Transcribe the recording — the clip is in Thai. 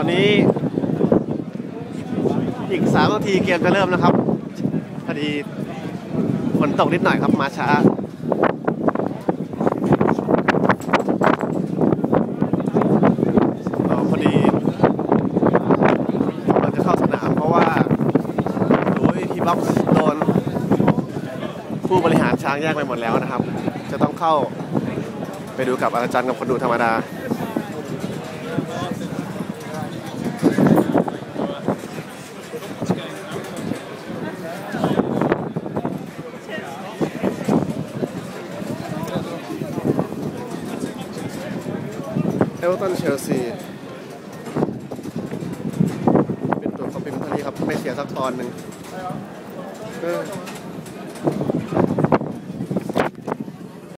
อนนี้ อีกสามนาทีเกมจะเริ่มนะครับ พอดีฝนตกนิดหน่อยครับมาช้าพอดีเราจะเข้าสนามเพราะว่าทีมบ๊อบโดน ผู้บริหารช้างแยกไปหมดแล้วนะครับ จะต้องเข้าไปดูกับอาจารย์กับคนดูธรรมดา เอลตันเชลซีเป็นตัวของพิมพ์ทานีครับ ไม่เสียสักตอนหนึ่งเออ